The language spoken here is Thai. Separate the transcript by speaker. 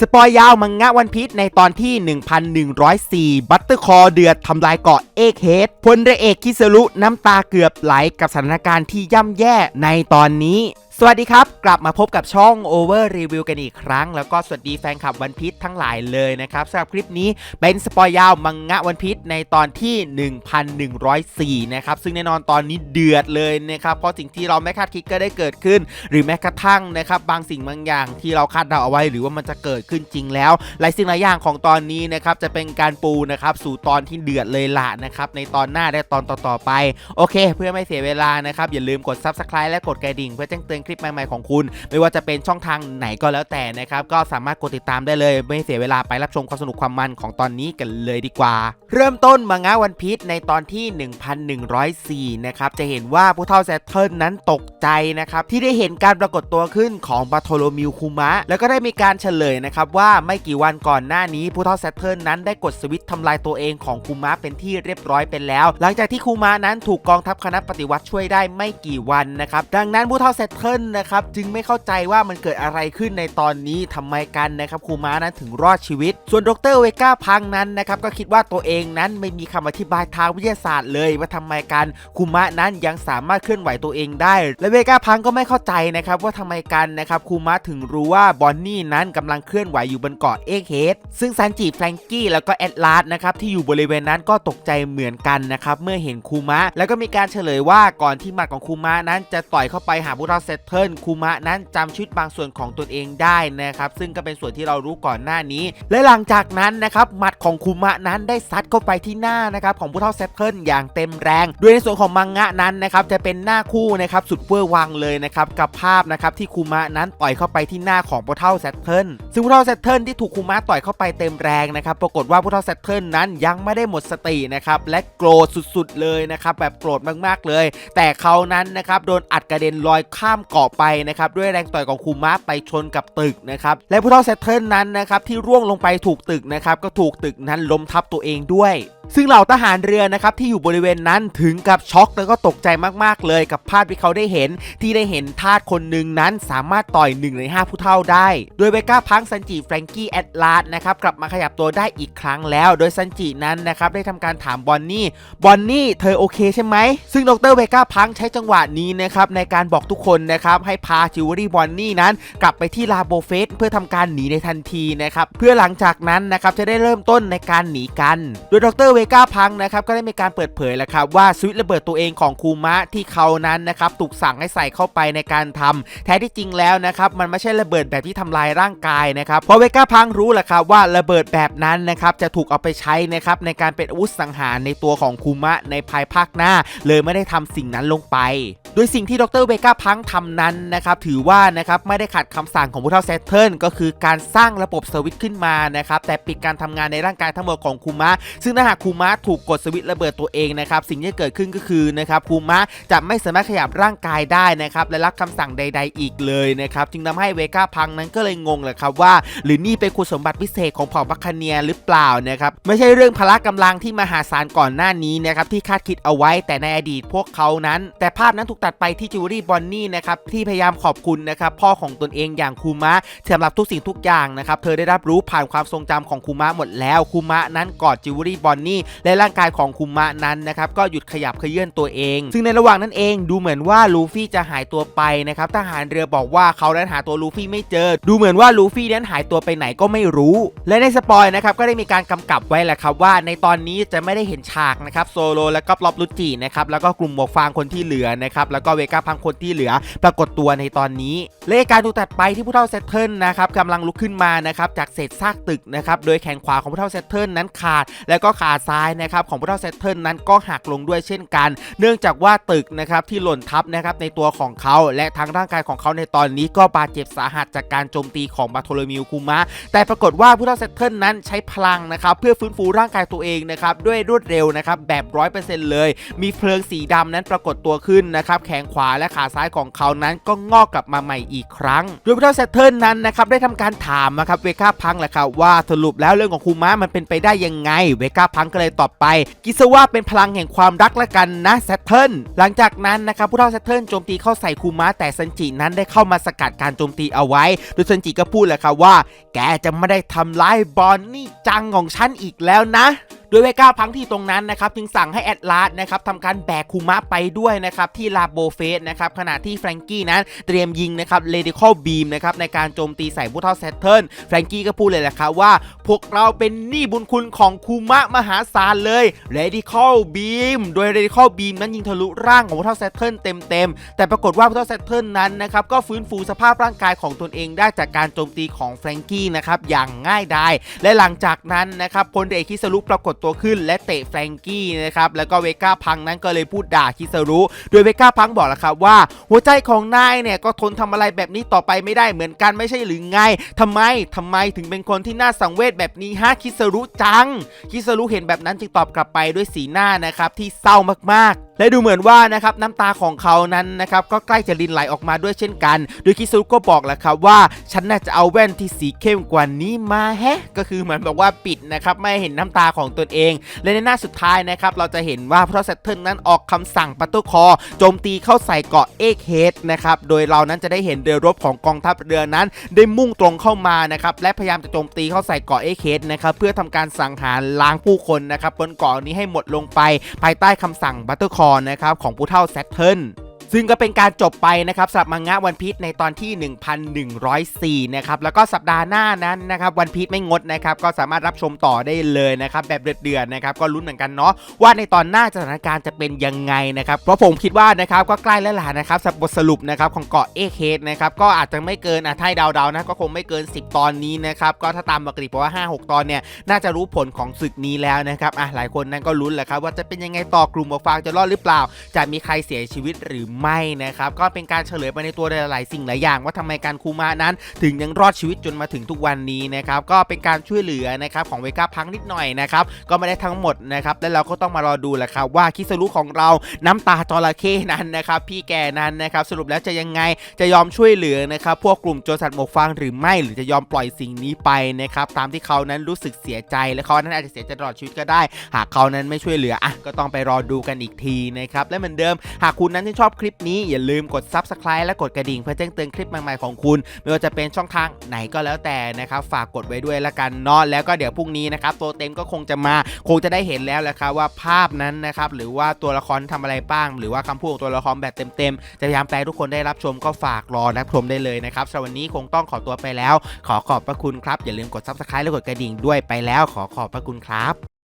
Speaker 1: สปอยยาวมังงะวันพีชในตอนที่ 1104 บัตเตอร์คอเดือดทำลายเกาะเอกเฮดพลเรือเอกคิสรุน้ำตาเกือบไหลกับสถานการณ์ที่ย่ำแย่ในตอนนี้ สวัสดีครับ กลับมาพบกับช่อง Over Review กันอีกครั้ง แล้วก็สวัสดีแฟนคลับวันพีชทั้งหลายเลยนะครับสำหรับคลิปนี้เป็นสปอยยาวมังงะวันพีชในตอนที่ 1104 นะครับ ซึ่งแน่นอนตอนนี้เดือดเลยนะครับ เพราะสิ่งที่เราไม่คาดคิดก็ได้เกิดขึ้น หรือแม้กระทั่งนะครับ บางสิ่งบางอย่างที่เราคาดเดาเอาไว้ หรือว่ามันจะเกิดขึ้นจริงแล้ว หลายสิ่งหลายอย่างของตอนนี้นะครับจะเป็นการปูนะครับสู่ตอนที่เดือดเลยละนะครับในตอนหน้าและตอนต่อๆไปโอเค เพื่อไม่เสียเวลานะครับอย่าลืมกด Subscribe และกดกระดิ่งเพื่อแจ้งเตือนคลิปใหม่ ๆ ของคุณ ไม่ว่าจะเป็นช่องทางไหนก็แล้วแต่นะครับ ก็สามารถกดติดตามได้เลย ไม่เสียเวลาไปรับชมความสนุกความมันของตอนนี้กันเลยดีกว่า เริ่มต้นมังงะวันพีชในตอนที่ 1104 นะครับ จะเห็นว่าผู้เฒ่าแซตเทิลนั้นตกใจนะครับ ที่ได้เห็นการปรากฏตัวขึ้นของบาโทโลมิวคุมะ แล้วก็ได้มีการเฉลยนะครับว่าไม่กี่วันก่อนหน้านี้ผู้เฒ่าแซตเทิลนั้นได้กดสวิตช์ทำลายตัวเองของคุมะเป็นที่เรียบร้อยไปแล้ว หลังจากที่คุมะนั้นถูกกองทัพคณะปฏิวัติช่วยได้ไม่กี่วันนะครับดังนั้นผู้เฒ่าแซตเทิลนะครับจึงไม่เข้าใจว่ามันเกิดอะไรขึ้นในตอนนี้ทำไมกันนะครับคุมะนั้นถึงรอดชีวิต ส่วนดรเวก้าพังนั้นนะครับก็คิดว่าตัวเองนั้นไม่มีคำอธิบายทางวิทยาศาสตร์เลย ว่าทำไมกันคุมะนั้นยังสามารถเคลื่อนไหวตัวเองได้ และเวก้าพังก็ไม่เข้าใจนะครับว่าทำไมกันนะครับคุมะถึงรู้ว่าบอนนี่นั้นกำลังเคลื่อนไหวอยู่บนเกาะเอ็กเฮดซึ่งซันจิแฟรงกี้แล้วก็แอดลาสนะครับที่อยู่บริเวณนั้นก็ตกใจเหมือนกันนะครับเมื่อเห็นคุมะแล้วก็มีการเฉลยว่าก่อนที่หมัดของคุมะนั้นจะต่อยเข้าไปหาผู้เฒ่าเซตเทิลคุมะนั้นจำชุดบางส่วนของตนเองได้นะครับซึ่งก็เป็นส่วนที่เรารู้ก่อนหน้านี้ และหลังจากนั้นนะครับหมัดของคุมะนั้นได้ซัดเข้าไปที่หน้านะครับของผู้เฒ่าเซตเทิลอย่างเต็มแรงโดยในส่วนของมังงะนั้นนะครับจะเป็นหน้าคู่นะครับสุดเวอร์วังเลยนะครับกับภาพนะครับที่คุมะนั้นต่อยเข้าไปที่หน้าของผู้เฒ่าเซตเทิลซึ่งผู้เฒ่าเซตเทิลที่ถูกคุมะต่อยเข้าไปเต็มแรงนะครับปรากฏว่าผู้เฒ่าเซตเทิลนั้นยังไม่ได้หมดสตินะครับและโกรธสุดๆเลยนะครับแบบโกรธมากๆเลย แต่เขานั้นนะครับโดนอัดกระเด็นลอยข้ามเกาะไปนะครับด้วยแรงต่อยของคูมะไปชนกับตึกนะครับและผู้ท้อเซตเทิลนั้นนะครับที่ร่วงลงไปถูกตึกนะครับก็ถูกตึกนั้นล้มทับตัวเองด้วย ซึ่งเหล่าทหารเรือนะครับที่อยู่บริเวณนั้นถึงกับช็อกแล้วก็ตกใจมากๆ เลยกับภาพที่เขาได้เห็นที่ได้เห็นทาสคนหนึ่งนั้นสามารถต่อย1ใน5ผู้เท่าได้ โดยเบก้าพังซันจิแฟรงกี้แอดลาสนะครับกลับมาขยับตัวได้อีกครั้งแล้ว โดยซันจินั้นนะครับได้ทำการถามบอนนี่บอนนี่เธอโอเคใช่ไหม ซึ่งดรเบก้าพังใช้จังหวะนี้นะครับในการบอกทุกคนนะครับให้พาจิวเวลรี่บอนนี่นั้น กลับไปที่ลาโบเฟสเพื่อทำการหนีในทันทีนะครับเพื่อหลังจากนั้นนะครับจะได้เริ่มต้นในการหนีกัน โดยดรเเวก้าพังนะครับก็ได้มีการเปิดเผยแล้วครับว่าสวิตระเบิดตัวเองของคูมะที่เขานั้นนะครับถูกสั่งให้ใส่เข้าไปในการทำแท้ที่จริงแล้วนะครับมันไม่ใช่ระเบิดแบบที่ทำลายร่างกายนะครับเพราะเวก้าพังรู้แหละครับว่าระเบิดแบบนั้นนะครับจะถูกเอาไปใช้นะครับในการเป็นอาวุธสังหารในตัวของคูมะในภายภาคหน้า เลยไม่ได้ทำสิ่งนั้นลงไป โดยสิ่งที่ดรเวก้าพังทำนั้นนะครับถือว่านะครับไม่ได้ขัดคำสั่งของผู้เฒ่าเซตเทิลก็คือการสร้างระบบสวิตขึ้นมานะครับแต่ปิดการทำงานในร่างกายทั้งหมดของคูมะซึ่งถ้าหากคูมะถูกกดสวิตช์ระเบิดตัวเองนะครับสิ่งที่เกิดขึ้นก็คือนะครับคูมะจะไม่สามารถขยับร่างกายได้นะครับและรับคำสั่งใด ๆ อีกเลยนะครับจึงทำให้เวก้าพังนั้นก็เลยงงเลยครับว่า หรือนี่เป็นคุณสมบัติพิเศษของเผ่าบัคคเนียหรือเปล่านะครับไม่ใช่เรื่องพละกำลังที่มหาศาลก่อนหน้านี้นะครับที่คาดคิดเอาไว้แต่ในอดีตพวกเขานั้น แต่ภาพนั้นถูกตัดไปที่จิวเวลรี่บอนนี่นะครับที่พยายามขอบคุณนะครับพ่อของตนเองอย่างคูมะสำหรับทุกสิ่งทุกอย่างนะครับเธอได้รับรู้ผ่านความทรงจำของคูมะหมดแล้วคูมะนั้นกอดจิวเวลรี่บอนนี่และร่างกายของคูมะนั้นนะครับก็หยุดขยับเขยื่อนตัวเอง ซึ่งในระหว่างนั้นเองดูเหมือนว่าลูฟี่จะหายตัวไปนะครับทหารเรือบอกว่าเขานั้นหาตัวลูฟี่ไม่เจอ ดูเหมือนว่าลูฟี่นั้นหายตัวไปไหนก็ไม่รู้ และในสปอยนะครับก็ได้มีการกำกับไว้แหละครับว่าในตอนนี้จะไม่ได้เห็นฉากนะครับโซโลและก็ปลอบลุจินะครับแล้วก็กลุ่มหมวกฟางคนที่เหลือนะครับแล้วก็เวก้าพังคนที่เหลือ ปรากฏตัวในตอนนี้เลขการถูกตัดไปที่ผู้เฒ่าเซตเทิลนะครับกำลังลุกขึ้นมานะครับจากเศษซากตึกนะครับโดยแขนขวาของผู้เฒ่าเซตเทิลนั้นขาด แล้วก็ขาซ้ายนะครับของผู้เฒ่าเซตเทิลนั้นก็หักลงด้วยเช่นกัน เนื่องจากว่าตึกนะครับที่หล่นทับนะครับในตัวของเขาและทางร่างกายของเขาในตอนนี้ก็บาดเจ็บสาหัสจากการโจมตีของบาโทโลมิวคุมะแต่ปรากฏว่าผู้เฒ่าเซตเทิลนั้นใช้พลังนะครับเพื่อฟื้นฟูร่างกายตัวเองนะครับด้วยรวดเร็วนะครับแบบร้อยเปอร์เซ็นต์เลย มีเพลิงสีดำนั้นปรากฏตัวขึ้นนะครับแขนขวาและขาซ้ายของเขานั้นก็งอกกลับมาใหม่อีกครั้ง โดยผู้เฒ่าเซตเทิลนั้นนะครับได้ทำการถามนะครับเวก้าพังแหละครับว่าสรุปแล้วเรื่องของคูมะมันเป็นไปได้ยังไงเวก้าพังกก็เลยตอบไป กิซะว่าเป็นพลังแห่งความรักละกันนะแซตเทิลหลังจากนั้นนะครับผู้เท่าแซตเทิลโจมตีเข้าใส่คูมะแต่ซันจินั้นได้เข้ามาสกัดการโจมตีเอาไว้ โดยซันจิก็พูดเลยครับว่า แกจะไม่ได้ทำร้ายบอนนี่จังของฉันอีกแล้วนะโดยเวก้าพังที่ตรงนั้นนะครับจึงสั่งให้แอดลาสนะครับทำการแบกคูมะไปด้วยนะครับที่ลาโบเฟสนะครับขณะที่แฟรงกี้นั้นเตรียมยิงนะครับเลดิคอลบีมนะครับในการโจมตีใส่ผู้เท่าแซตเทิลแฟรงกี้ก็พูดเลยแหละครับว่า พวกเราเป็นหนี้บุญคุณของคูมะมหาศาลเลยเลดิคอลบีมโดยเลดิคอลบีมนั้นยิงทะลุร่างของผู้เท่าแซตเทิลเต็มๆแต่ปรากฏว่าผู้เท่าแซตเทิลนั้นนะครับก็ฟื้นฟูสภาพร่างกายของตนเองได้จากการโจมตีของแฟรงกี้นะครับอย่างง่ายดายและหลังจากนั้นนะครับพลเอกคิสรุปรากฏตัวขึ้นและเตะแฟรงกี้นะครับแล้วก็เวก้าพังนั้นก็เลยพูดด่าคิสรุโดยเวก้าพังบอกแล้วครับว่าหัวใจของนายเนี่ยก็ทนทำอะไรแบบนี้ต่อไปไม่ได้เหมือนกันไม่ใช่หรือไงทำไมทำไมถึงเป็นคนที่น่าสังเวชแบบนี้ฮะคิสรุจัง คิสรุเห็นแบบนั้นจึงตอบกลับไปด้วยสีหน้านะครับที่เศร้ามากๆ และดูเหมือนว่านะครับน้ำตาของเขานั้นนะครับก็ใกล้จะรินไหลออกมาด้วยเช่นกัน โดยคิสรุก็บอกแหละครับว่าฉันน่าจะเอาแว่นที่สีเข้มกว่านี้มาแฮะก็คือเหมือนบอกว่าปิดนะครับไม่เห็นน้ำตาของตนเอง และในหน้าสุดท้ายนะครับเราจะเห็นว่าพระเซตเทิลนั้นออกคำสั่งปัตตุคอโจมตีเข้าใส่เกาะเอกเฮดนะครับโดยเรานั้นจะได้เห็นเรือรบของกองทัพเรือนั้น ได้มุ่งตรงเข้ามานะครับและพยายามจะโจมตีเข้าใส่เกาะเอกเฮดนะครับเพื่อทำการสังหารล้างผู้คนนะครับบนเกาะนี้ให้หมดลงไปภายใต้คำสั่งบัตตอร์คอรนะครับของผู้เท่าแซตเทิล ซึ่งก็เป็นการจบไปนะครับสำหรับมังงะวันพีชในตอนที่ 1104 นะครับ แล้วก็สัปดาห์หน้านั้นนะครับวันพีชไม่งดนะครับ ก็สามารถรับชมต่อได้เลยนะครับ แบบเดือดๆนะครับ ก็ลุ้นเหมือนกันเนาะว่าในตอนหน้าสถานการณ์จะเป็นยังไงนะครับ เพราะผมคิดว่านะครับก็ใกล้แล้วล่ะนะครับสบทสรุปนะครับของเกาะเอเคสนะครับก็อาจจะไม่เกินอะถ้าให้เดาๆนะก็คงไม่เกิน 10 ตอนนี้นะครับก็ถ้าตามปกติเพราะว่า 5-6 ตอนเนี่ยน่าจะรู้ผลของศึกนี้แล้วนะครับอะหลายคนนั้นก็ลุ้นแหละครับว่าจะเป็นยังไงต่อกลุ่มหมวกฟางจะรอดหรือเปล่า จะมีใครเสียชีวิตหรือไม่นะครับก็เป็นการเฉลยไปในตัวหลายๆ สิ่งหลายอย่าง ว่าทำไมการคูมานั้น ถึงยังรอดชีวิตจนมาถึงทุกวันนี้นะครับก็เป็นการช่วยเหลือนะครับของเวก้าพังนิดหน่อยนะครับก็ไม่ได้ทั้งหมดนะครับและเราก็ต้องมารอดูแหละครับว่าคิสรุของเราน้ำตาจระเข้นั้นนะครับพี่แกนั้นนะครับสรุปแล้วจะยังไงจะยอมช่วยเหลือนะครับพวกกลุ่มโจรสัตว์หมวกฟางหรือไม่ หรือจะยอมปล่อยสิ่งนี้ไปนะครับตามที่เขานั้นรู้สึกเสียใจและเขานั้นอาจจะเสียใจตลอดชีวิตก็ได้ หากเขานั้นไม่ช่วยเหลืออะก็ต้องไปรอดูกันอีกทีนะครับและเหมือนเดิมหากคุณนั้นที่ชอบคลิลิปนี้อย่าลืมกด Subscribe และกดกระดิ่งเพื่อแจ้งเตือนคลิปใหม่ๆของคุณ ไม่ว่าจะเป็นช่องทางไหนก็แล้วแต่นะครับฝากกดไว้ด้วยละกันเนาะแล้วก็เดี๋ยวพรุ่งนี้นะครับตัวเต็มก็คงจะมาคงจะได้เห็นแล้วแหละครับว่าภาพนั้นนะครับหรือว่าตัวละครทำอะไรบ้าง หรือว่าคำพูดของตัวละครแบบเต็มๆจะพยายามแปลให้ทุกคนได้รับชมก็ฝากรอรับชมได้เลยนะครับสำหรับวันนี้คงต้องขอตัวไปแล้ว ขอขอบพระคุณครับ อย่าลืมกด Subscribe และกดกระดิ่งด้วยไปแล้ว ขอขอบพระคุณครับ